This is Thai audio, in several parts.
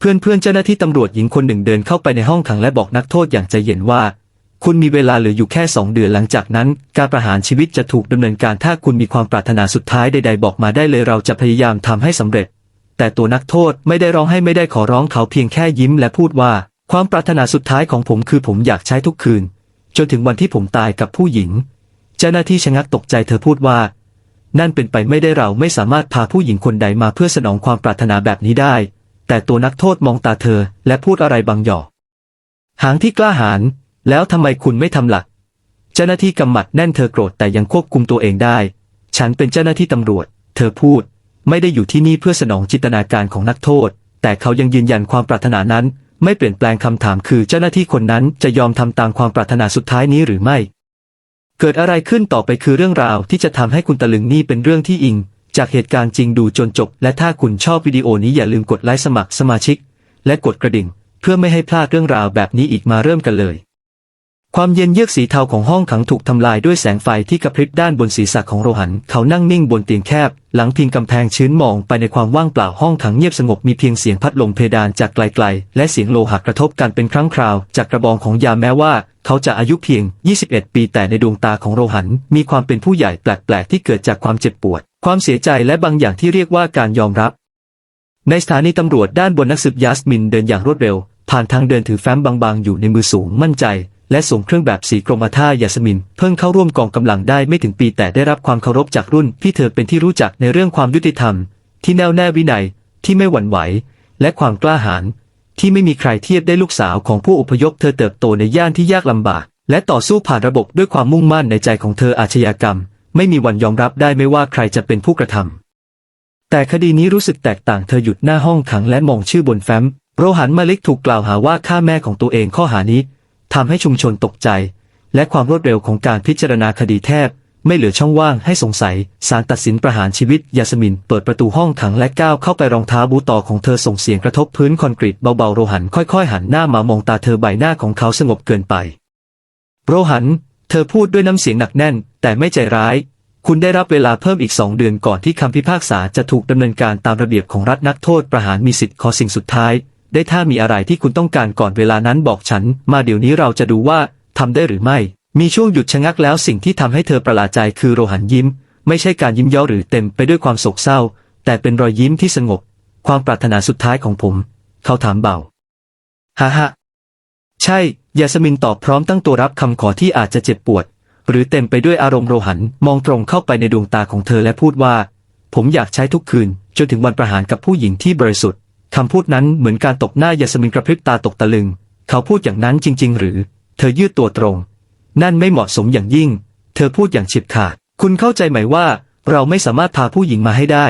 เพื่อนเพื่อนๆเจ้าหน้าที่ตำรวจหญิงคนหนึ่งเดินเข้าไปในห้องขังและบอกนักโทษอย่างใจเย็นว่า คุณมีเวลาเหลืออยู่แค่สองเดือนหลังจากนั้น การประหารชีวิตจะถูกดำเนินการถ้าคุณมีความปรารถนาสุดท้ายใดๆบอกมาได้เลยเราจะพยายามทำให้สำเร็จ แต่ตัวนักโทษไม่ได้ร้องให้ไม่ได้ขอร้องเขาเพียงแค่ยิ้มและพูดว่า ความปรารถนาสุดท้ายของผมคือผมอยากใช้ทุกคืน จนถึงวันที่ผมตายกับผู้หญิง เจ้าหน้าที่ชะงักตกใจเธอพูดว่า นั่นเป็นไปไม่ได้เราไม่สามารถพาผู้หญิงคนใดมาเพื่อสนองความปรารถนาแบบนี้ได้ แต่ตัวนักโทษมองตาเธอและพูดอะไรบางอย่างหางที่กล้าหาญแล้วทำไมคุณไม่ทำหลัก เจ้าหน้าที่กำหมัดแน่นเธอโกรธแต่ยังควบคุมตัวเองได้ ฉันเป็นเจ้าหน้าที่ตำรวจ เธอพูด ไม่ได้อยู่ที่นี่เพื่อสนองจินตนาการของนักโทษ แต่เขายังยืนยันความปรารถนานั้น ไม่เปลี่ยนแปลงคำถามคือเจ้าหน้าที่คนนั้นจะยอมทำตามความปรารถนาสุดท้ายนี้หรือไม่ เกิดอะไรขึ้นต่อไปคือเรื่องราวที่จะทำให้คุณตะลึงนี่เป็นเรื่องที่อิง จากเหตุการณ์จริงดูจนจบ และถ้าคุณชอบวิดีโอนี้อย่าลืมกดไลค์สมัครสมาชิก และกดกระดิ่ง เพื่อไม่ให้พลาดเรื่องราวแบบนี้อีกมาเริ่มกันเลย ความเย็นเยือกสีเทาของห้องขังถูกทำลายด้วยแสงไฟที่กระพริบด้านบนศีรษะของโรหัน เขานั่งนิ่งบนเตียงแคบ หลังพิงกำแพงชื้นมองไปในความว่างเปล่าห้องขังเงียบสงบมีเพียงเสียงพัดลมเพดานจากไกลๆ และเสียงโลหะกระทบกันเป็นครั้งคราว จากกระบองของยาแม้ว่าเขาจะอายุเพียง 21 ปีแต่ในดวงตาของโรหัน มีความเป็นผู้ใหญ่แปลก ๆ ที่เกิดจากความเจ็บปวด ความเสียใจและบางอย่างที่เรียกว่าการยอมรับ ในสถานีตำรวจด้านบนนักสืบยาสมินเดินอย่างรวดเร็ว ผ่านทางเดินถือแฟ้มบางๆ อยู่ในมือสูงมั่นใจ และสวมเครื่องแบบสีกรมท่ายาสมิน เพิ่งเข้าร่วมกองกำลังได้ไม่ถึงปีแต่ได้รับความเคารพจากรุ่นพี่เธอเป็นที่รู้จักในเรื่องความยุติธรรม ที่แน่วแน่วินัยที่ไม่หวั่นไหว และความกล้าหาญที่ไม่มีใครเทียบได้ลูกสาวของผู้อพยพเธอเติบโตในย่านที่ยากลำบาก และต่อสู้ผ่านระบบด้วยความมุ่งมั่นในใจของเธออาชญากรรม ไม่มีวันยอมรับได้ไม่ว่าใครจะเป็นผู้กระทำแต่คดีนี้รู้สึกแตกต่างเธอหยุดหน้าห้องขังและมองชื่อบนแฟ้ม โรหันมาลิกถูกกล่าวหาว่าฆ่าแม่ของตัวเองข้อหานี้ทำให้ชุมชนตกใจ และความรวดเร็วของการพิจารณาคดีแทบ ไม่เหลือช่องว่างให้สงสัยศาลตัดสินประหารชีวิตยาสมิน เปิดประตูห้องขังและก้าวเข้าไปรองเท้าบูต่อของเธอส่งเสียงกระทบพื้นคอนกรีตเบาๆโรหันค่อยๆ หันหน้ามามองตาเธอใบหน้าของเขาสงบเกินไป โรหัน เธอพูดด้วยน้ำเสียงหนักแน่น แต่ไม่ใจร้าย คุณได้รับเวลาเพิ่มอีกสองเดือนก่อนที่คำพิพากษาจะถูกดำเนินการตามระเบียบของรัฐนักโทษประหารมีสิทธิ์ขอสิ่งสุดท้าย ได้ถ้ามีอะไรที่คุณต้องการก่อนเวลานั้นบอกฉัน มาเดี๋ยวนี้เราจะดูว่าทำได้หรือไม่ มีช่วงหยุดชะงักแล้วสิ่งที่ทำให้เธอประหลาดใจคือโรหันยิ้ม ไม่ใช่การยิ้มย้าหรือเต็มไปด้วยความโศกเศร้า แต่เป็นรอยยิ้มที่สงบ ความปรารถนาสุดท้ายของผม เขาถามเบาฮ่าฮ่าใช่ ยาสมินตอบพร้อมตั้งตัวรับคำขอที่อาจจะเจ็บปวด หรือเต็มไปด้วยอารมณ์โรหันมองตรงเข้าไปในดวงตาของเธอและพูดว่า ผมอยากใช้ทุกคืน จนถึงวันประหารกับผู้หญิงที่บริสุทธิ์คำพูดนั้นเหมือนการตบหน้ายาสมินกระพริบตาตกตะลึง เขาพูดอย่างนั้นจริง ๆ หรือ เธอยืดตัวตรง นั่นไม่เหมาะสมอย่างยิ่ง เธอพูดอย่างฉียบขาดคุณเข้าใจไหมว่า เราไม่สามารถพาผู้หญิงมาให้ได้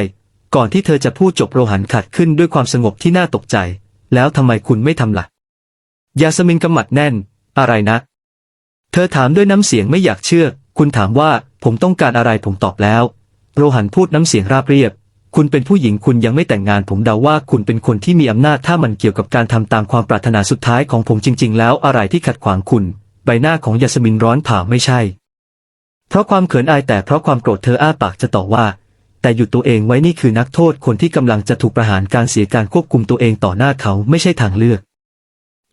ก่อนที่เธอจะพูดจบโรหันขัดขึ้นด้วยความสงบที่น่าตกใจ แล้วทำไมคุณไม่ทำล่ะ ยาสมินกำหมัดแน่น อะไรนะ เธอถามด้วยน้ำเสียงไม่อยากเชื่อ คุณถามว่าผมต้องการอะไรผมตอบแล้ว โรหันพูดน้ำเสียงราบเรียบ คุณเป็นผู้หญิงคุณยังไม่แต่งงาน ผมเดาว่าคุณเป็นคนที่มีอำนาจถ้ามันเกี่ยวกับการทำตามความปรารถนาสุดท้ายของผมจริง ๆ แล้วอะไรที่ขัดขวางคุณ ใบหน้าของยาสมินร้อนเผาไม่ใช่ เพราะความเขินอายแต่เพราะความโกรธเธออ้าปากจะต่อว่าแต่หยุดตัวเองไว้นี่คือนักโทษคนที่กำลังจะถูกประหารการเสียการควบคุมตัวเองต่อหน้าเขาไม่ใช่ทางเลือก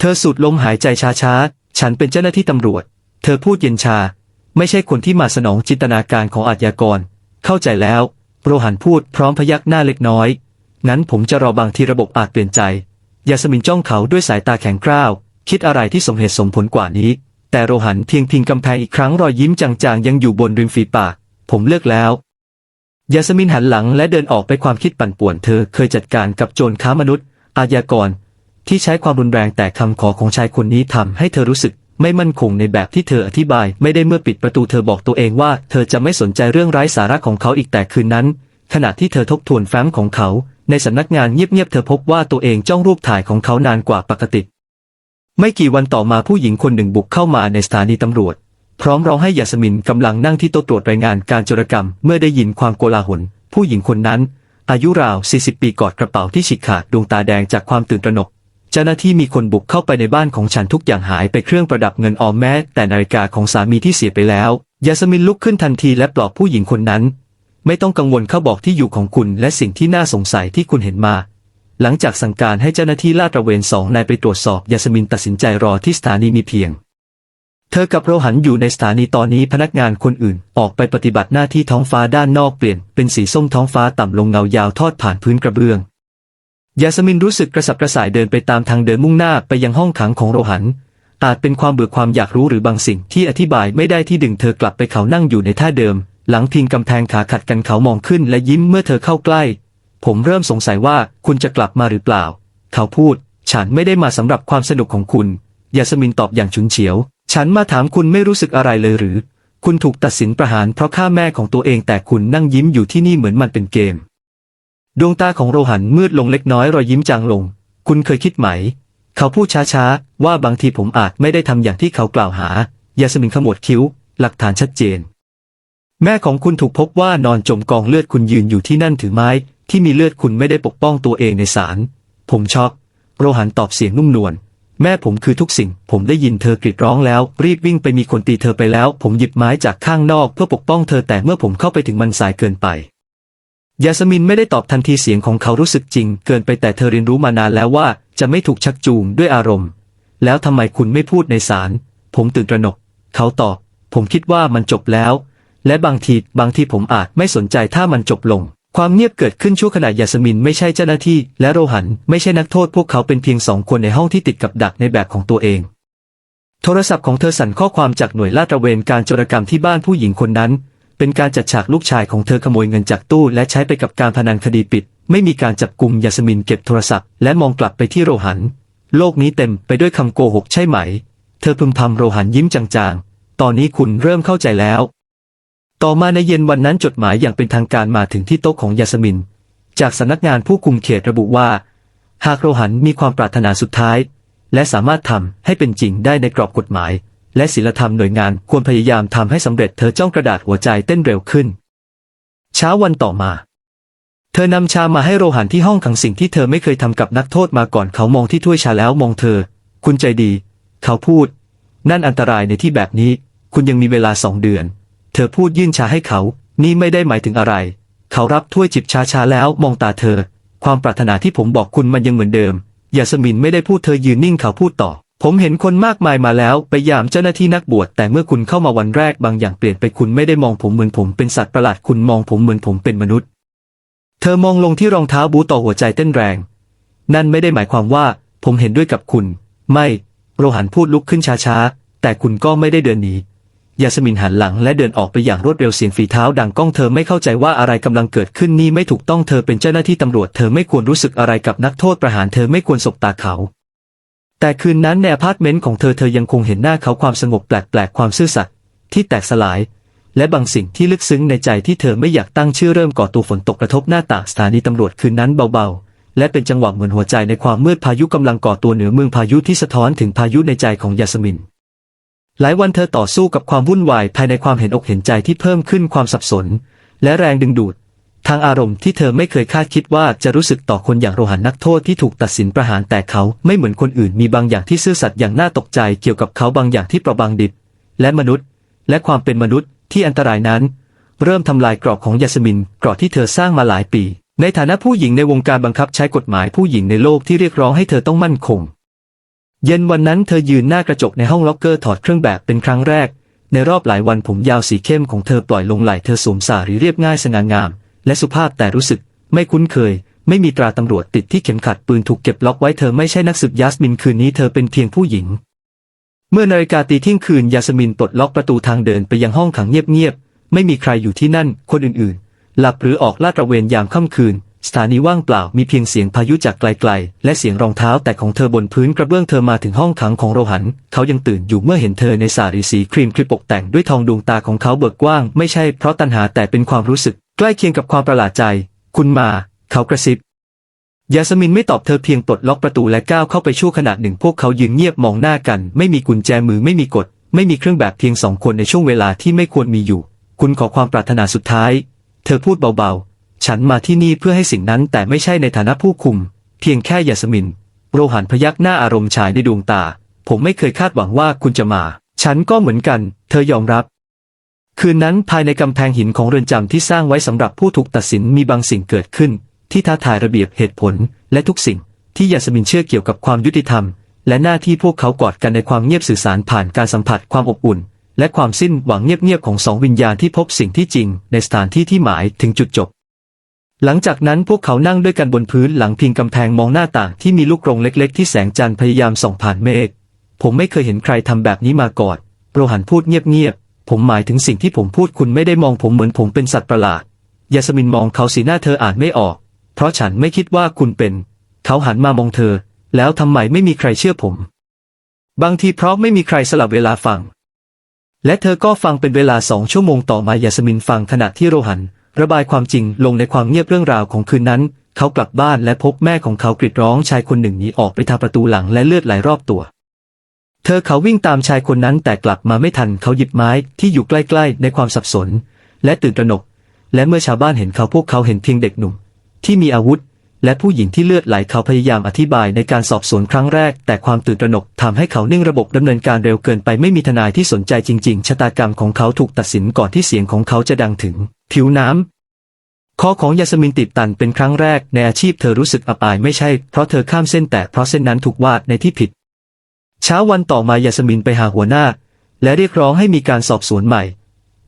ธอสูดลมหายใจช้าๆ ฉันเป็นเจ้าหน้าที่ตำรวจ เธอพูดเย็นชา ไม่ใช่คนที่มาสนองจินตนาการของอาชญากร เข้าใจแล้ว โรหันพูดพร้อมพยักหน้าเล็กน้อยงั้นผมจะรอบางทีระบบอาจเปลี่ยนใจ ยาสมินจ้องเขาด้วยสายตาแข็งกร้าว คิดอะไรที่สมเหตุสมผลกว่านี้ แต่โรหันเพียงพิงกำแพงอีกครั้งรอยยิ้มจางๆ ยังอยู่บนริมฝีปาก ผมเลือกแล้ว ยาสมินหันหลังและเดินออกไปความคิดปั่นป่วนเธอเคยจัดการกับโจรค้ามนุษย์ อาญากร ที่ใช้ความรุนแรงแต่คำขอของชายคนนี้ทำให้เธอรู้สึกไม่มั่นคงในแบบที่เธออธิบาย ไม่ได้เมื่อปิดประตูเธอบอกตัวเองว่า เธอจะไม่สนใจเรื่องไร้สาระของเขาอีกแต่คืนนั้น ขณะที่เธอทบทวนแฟ้มของเขา ในสำนักงานเงียบๆเธอพบว่าตัวเองจ้องรูปถ่ายของเขานานกว่าปกติ ไม่กี่วันต่อมาผู้หญิงคนหนึ่งบุกเข้ามาในสถานีตำรวจ พร้อมร้องให้ยาสมินกำลังนั่งที่โต๊ะตรวจรายงานการจรกรรม เมื่อได้ยินความโกลาหล ผู้หญิงคนนั้น อายุราว 40 ปีกอดกระเป๋าที่ฉีกขาดดวงตาแดงจากความตื่นตระหนก เจ้าหน้าที่มีคนบุกเข้าไปในบ้านของฉันทุกอย่างหายไปเครื่องประดับเงินออมแม้แต่นาฬิกาของสามีที่เสียไปแล้ว ยาสมินลุกขึ้นทันทีและปลอบผู้หญิงคนนั้น ไม่ต้องกังวลเขาบอกที่อยู่ของคุณและสิ่งที่น่าสงสัยที่คุณเห็นมา หลังจากสั่งการให้เจ้าหน้าที่ลาดตระเวนสองนายไปตรวจสอบยาสมินตัดสินใจรอที่สถานีมีเพียง เธอกับโรหันอยู่ในสถานีตอนนี้พนักงานคนอื่น ออกไปปฏิบัติหน้าที่ท้องฟ้าด้านนอกเปลี่ยน เป็นสีส้มท้องฟ้าต่ำลงเงายาวทอดผ่านพื้นกระเบื้อง ยาสมินรู้สึกกระสับกระส่ายเดินไปตามทางเดินมุ่งหน้าไปยังห้องขังของโรหัน อาจเป็นความเบื่อความอยากรู้หรือบางสิ่งที่อธิบายไม่ได้ที่ดึงเธอกลับไปเขานั่งอยู่ในท่าเดิม หลังพิงกำแพงขาขัดกันเขามองขึ้นและยิ้มเมื่อเธอเข้าใกล้ ผมเริ่มสงสัยว่าคุณจะกลับมาหรือเปล่า เขาพูด ฉันไม่ได้มาสำหรับความสนุกของคุณยาสมินตอบอย่างฉุนเฉียว ฉันมาถามคุณไม่รู้สึกอะไรเลยหรือ คุณถูกตัดสินประหารเพราะฆ่าแม่ของตัวเองแต่คุณนั่งยิ้มอยู่ที่นี่เหมือนมันเป็นเกม ดวงตาของโรหันมืดลงเล็กน้อยรอยยิ้มจางลง คุณเคยคิดไหม เขาพูดช้าๆ ว่าบางทีผมอาจไม่ได้ทำอย่างที่เขากล่าวหา ยาสมินขมวดคิ้ว หลักฐานชัดเจน แม่ของคุณถูกพบว่านอนจมกองเลือดคุณยืนอยู่ที่นั่นถือไม้ ที่มีเลือดคุณไม่ได้ปกป้องตัวเองในศาล ผมช็อก โรหันตอบเสียงนุ่มนวล แม่ผมคือทุกสิ่ง ผมได้ยินเธอกรีดร้องแล้ว รีบวิ่งไปมีคนตีเธอไปแล้ว ผมหยิบไม้จากข้างนอกเพื่อปกป้องเธอแต่เมื่อผมเข้าไปถึงมันสายเกินไป ยาสมินไม่ได้ตอบทันทีเสียงของเขารู้สึกจริง เกินไปแต่เธอเรียนรู้มานานแล้วว่าจะไม่ถูกชักจูงด้วยอารมณ์ แล้วทำไมคุณไม่พูดในศาลผมตื่นตระหนก เขาตอบ ผมคิดว่ามันจบแล้ว และบางทีบางทีผมอาจไม่สนใจถ้ามันจบลง ความเงียบเกิดขึ้นชั่วขณะยาสมินไม่ใช่เจ้าหน้าที่ และโรหันไม่ใช่นักโทษพวกเขาเป็นเพียงสองคนในห้องที่ติดกับดักในแบบของตัวเอง โทรศัพท์ของเธอสั่นข้อความจากหน่วยลาดตระเวนการจรกรรมที่บ้านผู้หญิงคนนั้น เป็นการจัดฉากลูกชายของเธอขโมยเงินจากตู้ และใช้ไปกับการพนันคดีปิด ไม่มีการจับกลุ่มยาสมินเก็บโทรศัพท์ และมองกลับไปที่โรหัน โลกนี้เต็มไปด้วยคำโกหกใช่ไหม เธอพึมพำโรหันยิ้มจางๆ ตอนนี้คุณเริ่มเข้าใจแล้ว ต่อมาในเย็นวันนั้นจดหมายอย่างเป็นทางการมาถึงที่โต๊ะของยาสมิน จากสำนักงานผู้คุมเขตระบุว่า หากโรหันมีความปรารถนาสุดท้าย และสามารถทำให้เป็นจริงได้ในกรอบกฎหมาย และศีลธรรมหน่วยงานควรพยายามทำให้สำเร็จเธอจ้องกระดาษหัวใจเต้นเร็วขึ้น เช้าวันต่อมา เธอนำชามาให้โรหันที่ห้องขังสิ่งที่เธอไม่เคยทำกับนักโทษมาก่อนเขามองที่ถ้วยชาแล้วมองเธอ คุณใจดี เขาพูด นั่นอันตรายในที่แบบนี้ คุณยังมีเวลาสองเดือน เธอพูดยื่นชาให้เขา นี่ไม่ได้หมายถึงอะไร เขารับถ้วยจิบชาชาแล้วมองตาเธอ ความปรารถนาที่ผมบอกคุณมันยังเหมือนเดิมยาสมินไม่ได้พูดเธอยืนนิ่งเขาพูดต่อ ผมเห็นคนมากมายมาแล้วไปยามเจ้าหน้าที่นักบวชแต่เมื่อคุณเข้ามาวันแรกบางอย่างเปลี่ยนไปคุณไม่ได้มองผมเหมือนผมเป็นสัตว์ประหลาดคุณมองผมเหมือนผมเป็นมนุษย์ เธอมองลงที่รองเท้าบูต่อหัวใจเต้นแรง นั่นไม่ได้หมายความว่า ผมเห็นด้วยกับคุณ ไม่โรหันพูดลุกขึ้นช้าๆ แต่คุณก็ไม่ได้เดินหนียาสมินหันหลังและเดินออกไปอย่างรวดเร็วเสียงฝีเท้าดังก้องเธอไม่เข้าใจว่าอะไรกำลังเกิดขึ้นนี่ไม่ถูกต้องเธอเป็นเจ้าหน้าที่ตำรวจเธอไม่ควรรู้สึกอะไรกับนักโทษประหารเธอไม่ควรสบตาเขา แต่คืนนั้นในอพาร์ตเมนต์ของเธอเธอยังคงเห็นหน้าเขาความสงบแปลกๆความซื่อสัตย์ที่แตกสลาย และบางสิ่งที่ลึกซึ้งในใจที่เธอไม่อยากตั้งชื่อเริ่มก่อตัวฝนตกกระทบหน้าต่างสถานีตำรวจคืนนั้นเบาๆ และเป็นจังหวะเหมือนหัวใจในความมืดพายุกำลังก่อตัวเหนือเมืองพายุที่สะท้อนถึงพายุในใจของยาสมินหลายวันเธอต่อสู้กับความวุ่นวายภายในความเห็นอกเห็นใจที่เพิ่มขึ้นความสับสน และแรงดึงดูด ทางอารมณ์ที่เธอไม่เคยคาดคิดว่าจะรู้สึกต่อคนอย่างโรหันนักโทษที่ถูกตัดสินประหารแต่เขาไม่เหมือนคนอื่นมีบางอย่างที่ซื่อสัตย์อย่างน่าตกใจเกี่ยวกับเขาบางอย่างที่เปราะบางดิบ และมนุษย์ และความเป็นมนุษย์ที่อันตรายนั้น เริ่มทำลายกรอบของยาสมินกรอบที่เธอสร้างมาหลายปี ในฐานะผู้หญิงในวงการบังคับใช้กฎหมายผู้หญิงในโลกที่เรียกร้องให้เธอต้องมั่นคง เย็นวันนั้นเธอยืนหน้ากระจกในห้องล็อกเกอร์ถอดเครื่องแบบเป็นครั้งแรก ในรอบหลายวันผมยาวสีเข้มของเธอปล่อยลงไหล่เธอสวมสารีเรียบง่ายสง่างาม และสุภาพแต่รู้สึก ไม่คุ้นเคย ไม่มีตราตำรวจติดที่เข็มขัดปืนถูกเก็บล็อกไว้เธอไม่ใช่นักสืบยาสมินคืนนี้เธอเป็นเพียงผู้หญิง เมื่อนาฬิกาตีเที่ยงคืนยาสมินปลดล็อกประตูทางเดินไปยังห้องขังเงียบๆไม่มีใครอยู่ที่นั่น คนอื่นๆ หลับหรือออกลาดตระเวนยามค่ำคืนสถานีว่างเปล่ามีเพียงเสียงพายุจากไกลๆ และเสียงรองเท้าแตะของเธอบนพื้นกระเบื้องเธอมาถึงห้องขังของโรหัน เขายังตื่นอยู่เมื่อเห็นเธอในสารีสีครีมคลิปปกแต่งด้วยทองดวงตาของเขาเบิกกว้าง ไม่ใช่เพราะตัณหาแต่เป็นความรู้สึก ใกล้เคียงกับความประหลาดใจ คุณมา เขากระซิบ ยาสมินไม่ตอบเธอเพียงปลดล็อกประตูและก้าวเข้าไปชั่วขณะหนึ่งพวกเขายืนเงียบมองหน้ากัน ไม่มีกุญแจมือไม่มีกฎ ไม่มีเครื่องแบบเพียงสองคนในช่วงเวลาที่ไม่ควรมีอยู่ คุณขอความปรารถนาสุดท้าย เธอพูดเบาๆ ฉันมาที่นี่เพื่อให้สิ่งนั้นแต่ไม่ใช่ในฐานะผู้คุม เพียงแค่ยาสมิน โรหันพยักหน้าอารมณ์ชายในดวงตา ผมไม่เคยคาดหวังว่าคุณจะมา ฉันก็เหมือนกัน เธอยอมรับ คืนนั้นภายในกำแพงหินของเรือนจำที่สร้างไว้สำหรับผู้ถูกตัดสินมีบางสิ่งเกิดขึ้น ที่ท้าทายระเบียบเหตุผล และทุกสิ่ง ที่ยาสมินเชื่อเกี่ยวกับความยุติธรรม และหน้าที่พวกเขากอดกันในความเงียบสื่อสารผ่านการสัมผัสความอบอุ่น และความสิ้นหวังเงียบๆของสองวิญญาณที่พบสิ่งที่จริง ในสถานที่ที่หมายถึงจุดจบ หลังจากนั้นพวกเขานั่งด้วยกันบนพื้นหลังพิงกำแพงมองหน้าต่างที่มีลูกกรงเล็ก ๆ ที่แสงจันทร์พยายามส่องผ่านเมฆผมไม่เคยเห็นใครทำแบบนี้มาก่อนโรหันพูดเงียบๆ ผมหมายถึงสิ่งที่ผมพูดคุณไม่ได้มองผมเหมือนผมเป็นสัตว์ประหลาด ยาสมินมองเขาสีหน้าเธออ่านไม่ออก เพราะฉันไม่คิดว่าคุณเป็น เขาหันมามองเธอ แล้วทำไมไม่มีใครเชื่อผม บางทีเพราะไม่มีใครสลับเวลาฟัง และเธอก็ฟังเป็นเวลาสองชั่วโมงต่อมายาสมินฟังขณะที่โรหัน ระบายความจริงลงในความเงียบเรื่องราวของคืนนั้น เขากลับบ้านและพบแม่ของเขากรีดร้องชายคนหนึ่งหนีออกไปทางประตูหลังและเลือดไหลรอบตัว เธอเขาวิ่งตามชายคนนั้นแต่กลับมาไม่ทันเขาหยิบไม้ที่อยู่ใกล้ๆ ในความสับสน และตื่นตระหนก และเมื่อชาวบ้านเห็นเขาพวกเขาเห็นเพียงเด็กหนุ่ม ที่มีอาวุธ และผู้หญิงที่เลือดไหลเขาพยายามอธิบายในการสอบสวนครั้งแรก แต่ความตื่นตระหนกทำให้เขานิ่งระบบดำเนินการเร็วเกินไปไม่มีทนายที่สนใจจริง ๆชะตากรรมของเขาถูกตัดสินก่อนที่เสียงของเขาจะดังถึง ผิวน้ำคอของยาสมินติดตันเป็นครั้งแรกในอาชีพเธอรู้สึกอับอายไม่ใช่เพราะเธอข้ามเส้นแต่เพราะเส้นนั้นถูกวาดในที่ผิด เช้าวันต่อมายาสมินไปหาหัวหน้า และเรียกร้องให้มีการสอบสวนใหม่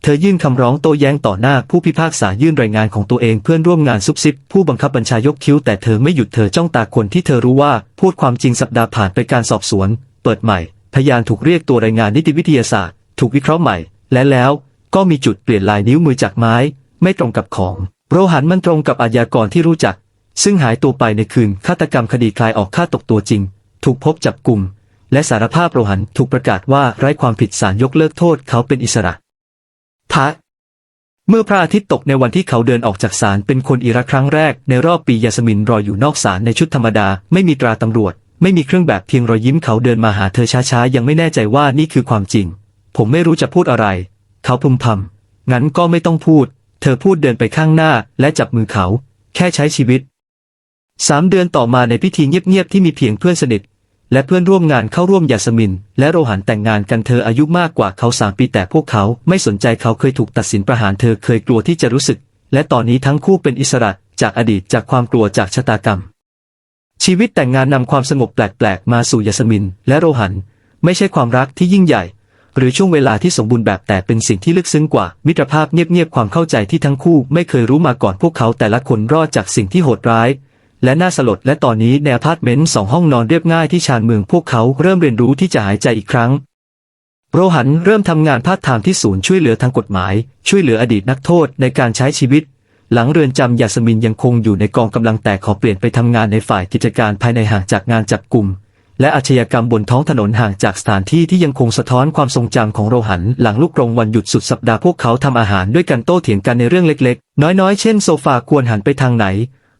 เธอยื่นคำร้องโต้แย้งต่อหน้าผู้พิพากษายื่นรายงานของตัวเองเพื่อนร่วมงานซุบซิบผู้บังคับบัญชายกคิ้วแต่เธอไม่หยุดเธอจ้องตาคนที่เธอรู้ว่าพูดความจริงสัปดาห์ผ่านไปการสอบสวน เปิดใหม่ พยานถูกเรียกตัวรายงานนิติวิทยาศาสตร์ ถูกวิเคราะห์ใหม่ และแล้วก็มีจุดเปลี่ยนลายนิ้วมือจากไม้ ไม่ตรงกับของโรหันมันตรงกับอาญากรที่รู้จัก ซึ่งหายตัวไปในคืนฆาตกรรมคดีคลายออกฆ่าตกตัวจริง ถูกพบจับกลุ่ม และสารภาพโรหันถูกประกาศว่าไร้ความผิดศาลยกเลิกโทษเขาเป็นอิสระพระเมื่อพระอาทิตย์ตกในวันที่เขาเดินออกจากศาลเป็นคนอิรักครั้งแรกในรอบปียาสมินรออยู่นอกศาลในชุดธรรมดา ไม่มีตราตำรวจ ไม่มีเครื่องแบบเพียงรอยยิ้มเขาเดินมาหาเธอช้าๆ ยังไม่แน่ใจว่านี่คือความจริง ผมไม่รู้จะพูดอะไร เขาพึมพำงั้นก็ไม่ต้องพูด เธอพูดเดินไปข้างหน้าและจับมือเขา แค่ใช้ชีวิตสามเดือนต่อมาในพิธีเงียบๆที่มีเพียงเพื่อนสนิท และเพื่อนร่วมงานเข้าร่วมยาสมิน และโรหันแต่งงานกันเธออายุมากกว่าเขาสามปีแต่พวกเขาไม่สนใจเขาเคยถูกตัดสินประหารเธอเคยกลัวที่จะรู้สึก และตอนนี้ทั้งคู่เป็นอิสระจากอดีตจากความกลัวจากชะตากรรม ชีวิตแต่งงานนำความสงบแปลกๆ มาสู่ยาสมิน และโรหัน ไม่ใช่ความรักที่ยิ่งใหญ่ หรือช่วงเวลาที่สมบูรณ์แบบแต่เป็นสิ่งที่ลึกซึ้งกว่ามิตรภาพเงียบๆความเข้าใจที่ทั้งคู่ไม่เคยรู้มาก่อนพวกเขาแต่ละคนรอดจากสิ่งที่โหดร้าย และน่าสลดและตอนนี้ในอพาร์ตเมนต์สองห้องนอนเรียบง่ายที่ชานเมืองพวกเขาเริ่มเรียนรู้ที่จะหายใจอีกครั้ง โรหันเริ่มทำงานพาร์ทไทม์ที่ศูนย์ช่วยเหลือทางกฎหมาย ช่วยเหลืออดีตนักโทษในการใช้ชีวิต หลังเรือนจำยาสมินยังคงอยู่ในกองกำลังแต่ขอเปลี่ยนไปทำงานในฝ่ายกิจการภายในห่างจากงานจับกลุ่มและอาชญากรรมบนท้องถนนห่างจากสถานที่ที่ยังคงสะท้อนความทรงจำของโรหัน หลังลูกกรงวันหยุดสุดสัปดาห์พวกเขาทำอาหารด้วยกันโต้เถียงกันในเรื่องเล็กๆ น้อยๆ เช่นโซฟาควรหันไปทางไหน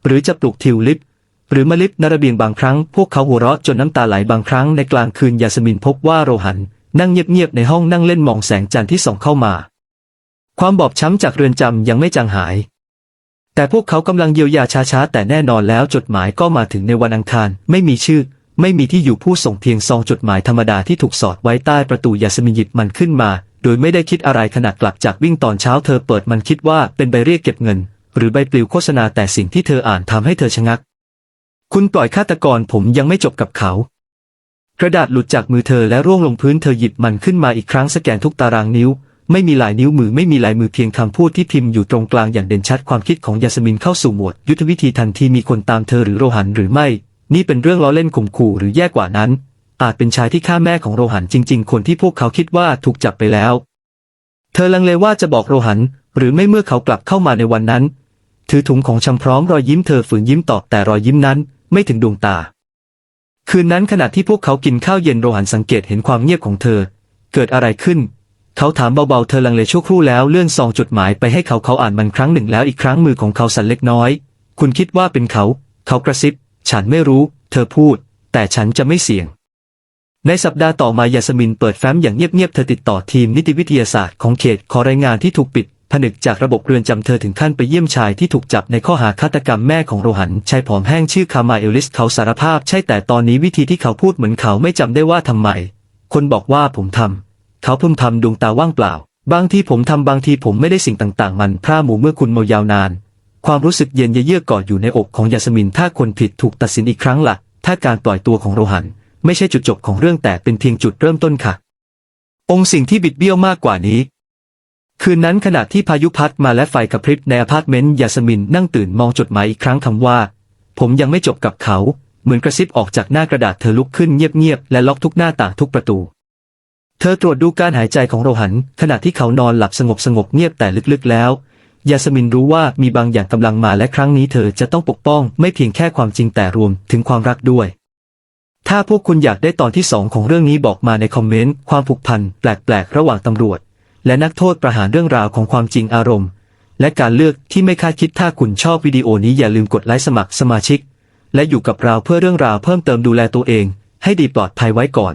หรือจะปลุกทิวลิป หรือมลิปนระเบียงบางครั้ง พวกเขาหัวเราะจนน้ำตาไหลบางครั้งในกลางคืนยาสมินพบว่าโรหัน นั่งเงียบๆในห้องนั่งเล่นมองแสงจันทร์ที่ส่องเข้ามา ความบอบช้ำจากเรือนจำยังไม่จางหาย แต่พวกเขากำลังเยียวยาช้าๆแต่แน่นอนแล้วจดหมายก็มาถึงในวันอังคาร ไม่มีชื่อ ไม่มีที่อยู่ผู้ส่งเพียงซองจดหมายธรรมดาที่ถูกสอดไว้ใต้ประตูยาสมินหยิบมันขึ้นมา โดยไม่ได้คิดอะไรขณะกลับจากวิ่งตอนเช้าเธอเปิดมันคิดว่าเป็นใบเรียกเก็บเงิน หรือใบปลิวโฆษณาแต่สิ่งที่เธออ่านทำให้เธอชะงัก คุณปล่อยฆาตกรผมยังไม่จบกับเขา กระดาษหลุดจากมือเธอและร่วงลงพื้นเธอหยิบมันขึ้นมาอีกครั้งสแกนทุกตารางนิ้ว ไม่มีลายนิ้วมือไม่มีลายมือเพียงคำพูดที่พิมพ์อยู่ตรงกลางอย่างเด่นชัดความคิดของยาสมินเข้าสู่หมวด ยุทธวิธีทันทีมีคนตามเธอหรือโรหันหรือไม่ นี่เป็นเรื่องล้อเล่นข่มขู่หรือแย่กว่านั้น อาจเป็นชายที่ฆ่าแม่ของโรหันจริง ๆ คนที่พวกเขาคิดว่าถูกจับไปแล้ว เธอลังเลว่าจะบอกโรหันหรือไม่เมื่อเขากลับเข้ามาในวันนั้น ถือถุงของชำพร้อมรอยยิ้มเธอฝืนยิ้มตอบแต่รอยยิ้มนั้นไม่ถึงดวงตา คืนนั้นขณะที่พวกเขากินข้าวเย็นโรหันสังเกตเห็นความเงียบของเธอ เกิดอะไรขึ้น เขาถามเบาๆเธอลังเลชั่วครู่แล้วเลื่อนซองจดหมายไปให้เขาเขาอ่านมันครั้งหนึ่งแล้วอีกครั้งมือของเขาสั่นเล็กน้อย คุณคิดว่าเป็นเขา เขากระซิบ ฉันไม่รู้ เธอพูด แต่ฉันจะไม่เสี่ยงในสัปดาห์ต่อมายาสมินเปิดแฟ้มอย่างเงียบๆเธอติดต่อทีมนิติวิทยาศาสตร์ของเขตขอรายงานที่ถูกปิด ผนึกจากระบบเรือนจำเธอถึงขั้นไปเยี่ยมชายที่ถูกจับในข้อหาฆาตกรรมแม่ของโรหันชายผอมแห้งชื่อคามาเอลิสเขาสารภาพใช่แต่ตอนนี้วิธีที่เขาพูดเหมือนเขาไม่จำได้ว่าทำไม คนบอกว่าผมทำ เขาพึมพำดวงตาว่างเปล่า บางทีผมทำบางทีผมไม่ได้สิ่งต่างๆ มันพร่าหมูเมื่อคุณเมายาวนาน ความรู้สึกเย็นเยือกกอดอยู่ในอกของยาสมินถ้าคนผิดถูกตัดสินอีกครั้งละ่ะ ถ้าการปล่อยตัวของโรหัน ไม่ใช่จุดจบของเรื่องแต่เป็นเพียงจุดเริ่มต้นค่ะ องค์สิ่งที่บิดเบี้ยวมากกว่านี้ คืนนั้นขณะที่พายุพัดมาและไฟกระพริบในอพาร์ตเมนต์ยาสมินนั่งตื่นมองจดหมายอีกครั้งคำว่า ผมยังไม่จบกับเขา เหมือนกระซิบออกจากหน้ากระดาษเธอลุกขึ้นเงียบๆและล็อกทุกหน้าต่างทุกประตู เธอตรวจดูการหายใจของโรหัน ขณะที่เขานอนหลับสงบสงบเงียบแต่ลึกๆแล้วยาสมินรู้ว่ามีบางอย่างกำลังมาและครั้งนี้เธอจะต้องปกป้อง ไม่เพียงแค่ความจริงแต่รวมถึงความรักด้วย ถ้าพวกคุณอยากได้ตอนที่สองของเรื่องนี้บอกมาในคอมเมนต์ความผูกพันแปลกๆระหว่างตำรวจ และนักโทษประหารเรื่องราวของความจริงอารมณ์ และการเลือกที่ไม่คาดคิดถ้าคุณชอบวิดีโอนี้อย่าลืมกดไลค์สมัครสมาชิก และอยู่กับเราเพื่อเรื่องราวเพิ่มเติมดูแลตัวเอง ให้ดีปลอดภัยไว้ก่อน